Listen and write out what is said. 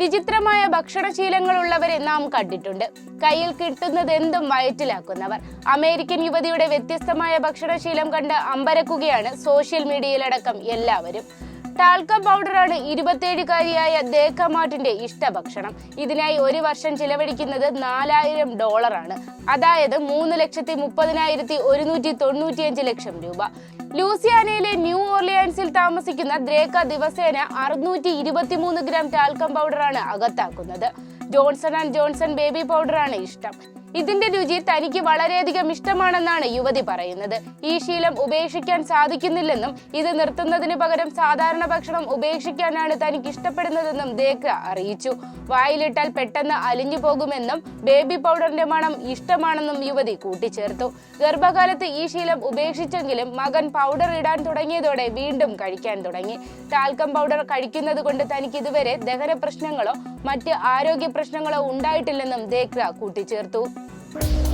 വിചിത്രമായ ഭക്ഷണശീലങ്ങളുള്ളവരെ നാം കണ്ടിട്ടുണ്ട്. കയ്യിൽ കിട്ടുന്നത് എന്തും വയറ്റിലാക്കുന്നവർ. അമേരിക്കൻ യുവതിയുടെ വ്യത്യസ്തമായ ഭക്ഷണശീലം കണ്ട് അമ്പരക്കുകയാണ് സോഷ്യൽ മീഡിയയിലടക്കം എല്ലാവരും. ടാൽക്കം പൗഡറാണ് ഇരുപത്തേഴുകാരിയായ ദേക്കമാട്ടിന്റെ ഇഷ്ടഭക്ഷണം. ഇതിനായി ഒരു വർഷം ചിലവഴിക്കുന്നത് നാലായിരം ഡോളറാണ്. അതായത് മൂന്ന് ലക്ഷത്തി മുപ്പതിനായിരത്തി ഒരുന്നൂറ്റി തൊണ്ണൂറ്റിയഞ്ച് ലക്ഷം രൂപ. ലൂസിയാനയിലെ ന്യൂ താമസിക്കുന്ന ദ്രേക്ക ദിവസേന അറുന്നൂറ്റി ഇരുപത്തിമൂന്ന് ഗ്രാം ടാൽക്കം പൗഡറാണ് അകത്താക്കുന്നത്. ജോൺസൺ ആൻഡ് ജോൺസൺ ബേബി പൗഡറാണ് ഇഷ്ടം. ഇതിന്റെ രുചി തനിക്ക് വളരെയധികം ഇഷ്ടമാണെന്നാണ് യുവതി പറയുന്നത്. ഈ ശീലം ഉപേക്ഷിക്കാൻ സാധിക്കുന്നില്ലെന്നും ഇത് നിർത്തുന്നതിന് പകരം സാധാരണ ഭക്ഷണം ഉപേക്ഷിക്കാനാണ് തനിക്ക് ഇഷ്ടപ്പെടുന്നതെന്നും ദേക്ര അറിയിച്ചു. വായിലിട്ടാൽ പെട്ടെന്ന് അലിഞ്ഞു പോകുമെന്നും ബേബി പൗഡറിന്റെ മണം ഇഷ്ടമാണെന്നും യുവതി കൂട്ടിച്ചേർത്തു. ഗർഭകാലത്ത് ഈ ശീലം ഉപേക്ഷിച്ചെങ്കിലും മകൻ പൗഡർ ഇടാൻ തുടങ്ങിയതോടെ വീണ്ടും കഴിക്കാൻ തുടങ്ങി. ടാൽക്കം പൗഡർ കഴിക്കുന്നത് കൊണ്ട് തനിക്ക് ഇതുവരെ ദഹന പ്രശ്നങ്ങളോ മറ്റ് ആരോഗ്യ പ്രശ്നങ്ങളോ ഉണ്ടായിട്ടില്ലെന്നും ദേക്ര കൂട്ടിച്ചേർത്തു. Thank you.